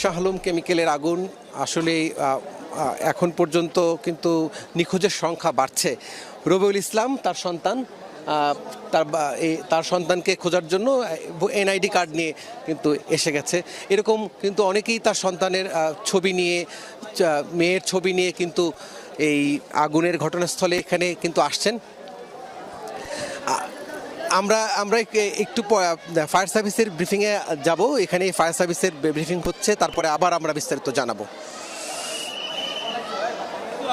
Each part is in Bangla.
শাহ আলম কেমিক্যালের আগুন। আসলে এখন পর্যন্ত কিন্তু নিখোঁজের সংখ্যা বাড়ছে। রবিউল ইসলাম, তার সন্তান তার তার সন্তানকে খোঁজার জন্য এনআইডি কার্ড নিয়ে কিন্তু এসে গেছে। এরকম কিন্তু অনেকেই তার সন্তানের ছবি নিয়ে মেয়ের ছবি নিয়ে কিন্তু এই আগুনের ঘটনাস্থলে এখানে কিন্তু আসছেন। আমরা আমরা একটু ফায়ার সার্ভিসের ব্রিফিংয়ে যাব। এখানে ফায়ার সার্ভিসের ব্রিফিং হচ্ছে, তারপরে আবার আমরা বিস্তারিত জানাব।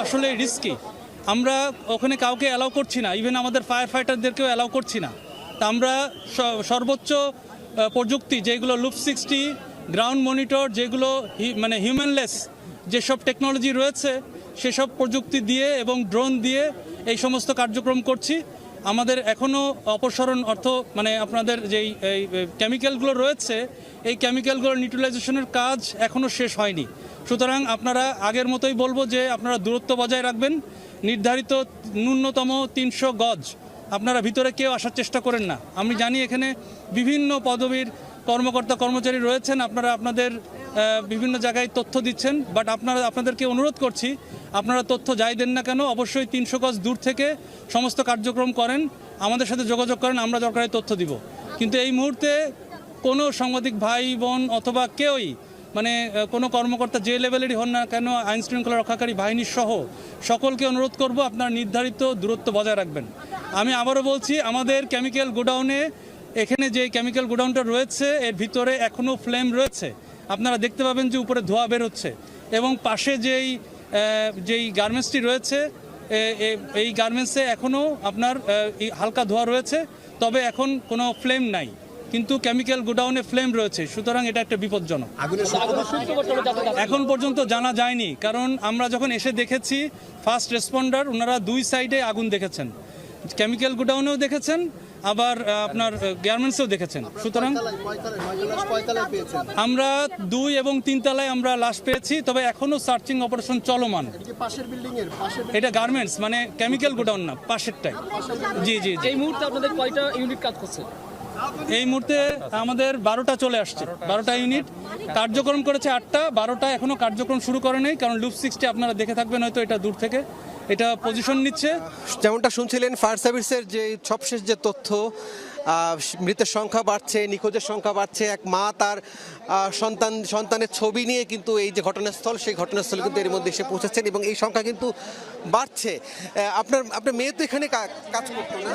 আসলে রিস্কি আমরা ওখানে কাউকে অ্যালাউ করছি না। ইভেন আমাদের ফায়ার ফাইটারদেরকেও অ্যালাউ করছি না। তা আমরা সর্বোচ্চ প্রযুক্তি, যেগুলো লুপ সিক্সটি গ্রাউন্ড মনিটর যেগুলো মানে হিউম্যানলেস যেসব টেকনোলজি রয়েছে, সেসব প্রযুক্তি দিয়ে এবং ড্রোন দিয়ে এই সমস্ত কার্যক্রম করছি। আমাদের এখনও অপসারণ অর্থ মানে আপনাদের যেই, এই কেমিক্যালগুলো রয়েছে, এই কেমিক্যালগুলোর নিউট্রিলাইজেশনের কাজ এখনও শেষ হয়নি। সুতরাং আপনারা আগের মতোই বলব যে আপনারা দূরত্ব বজায় রাখবেন। নির্ধারিত ন্যূনতম তিনশো গজ আপনারা ভিতরে কেউ আসার চেষ্টা করেন না। আমি জানি এখানে বিভিন্ন পদবীর কর্মকর্তা কর্মচারী রয়েছেন, আপনারা আপনাদের বিভিন্ন জায়গায় তথ্য দিচ্ছেন বাট আপনারা, আপনাদেরকে অনুরোধ করছি, আপনারা তথ্য যাই দেন না কেন, অবশ্যই তিনশো গজ দূর থেকে সমস্ত কার্যক্রম করেন, আমাদের সাথে যোগাযোগ করেন, আমরা দরকারি তথ্য দিব। কিন্তু এই মুহূর্তে কোনো সাংবাদিক ভাই, বোন অথবা কেউই মানে কোনো কর্মকর্তা যে লেভেলেরই হন না কেন আইন শৃঙ্খলা রক্ষাকারী বাহিনী সহ সকলকে অনুরোধ করব, আপনার নির্ধারিত দূরত্ব বজায় রাখবেন। আমি আবারও বলছি, আমাদের কেমিক্যাল গোডাউনে এখানে যে কেমিক্যাল গোডাউনটা রয়েছে এর ভিতরে এখনও ফ্লেম রয়েছে। আপনারা দেখতে পাবেন যে উপরে ধোঁয়া বের হচ্ছে এবং পাশে যেই যেই গার্মেন্টসটি রয়েছে এই গার্মেন্টসে এখনও আপনার হালকা ধোঁয়া রয়েছে তবে এখন কোনো ফ্লেম নাই। কিন্তু কেমিক্যাল গোডাউনে ফ্লেম রয়েছে সুতরাং এটা একটা বিপজ্জনক। এখন পর্যন্ত জানা যায়নি কারণ আমরা যখন এসে দেখেছি ফার্স্ট রেসপন্ডার ওনারা দুই সাইডে আগুন দেখেছেন। কেমিক্যাল গোডাউনেও দেখেছেন আবার আপনার গার্মেন্টসেও দেখেছেন। সুতরাং আমরা দুই এবং তিন তলায় আমরা লাশ পেয়েছি তবে এখনও সার্চিং অপারেশন চলমান। এটা গার্মেন্টস মানে কেমিক্যাল গোডাউন না পাশেরটাই। জি জি এই মুহূর্তে আপনাদের কয়টা ইউনিট কাজ করছে? এই মুহূর্তে আমাদের বারোটা চলে আসছে বারোটা ইউনিট কার্যক্রম করেছে আটটা বারোটা এখনও কার্যক্রম শুরু করে নেই কারণ লুপ সিক্সটি আপনারা দেখে থাকবেন হয়তো এটা দূর থেকে। এটা পজিশন নিচ্ছে। যেমনটা শুনছিলেন ফায়ার সার্ভিসের যে সবশেষ যে তথ্য মৃতের সংখ্যা বাড়ছে নিখোঁজের সংখ্যা বাড়ছে এক মা তার সন্তান সন্তানের ছবি নিয়ে কিন্তু এই যে ঘটনাস্থল সেই ঘটনাস্থলে কিন্তু এর মধ্যে এসে পৌঁছেছেন এবং এই সংখ্যা কিন্তু বাড়ছে। আপনার আপনার মেয়ে তো এখানে কাজ করতো না?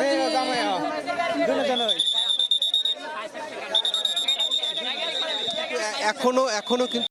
এখনও এখনও কিন্তু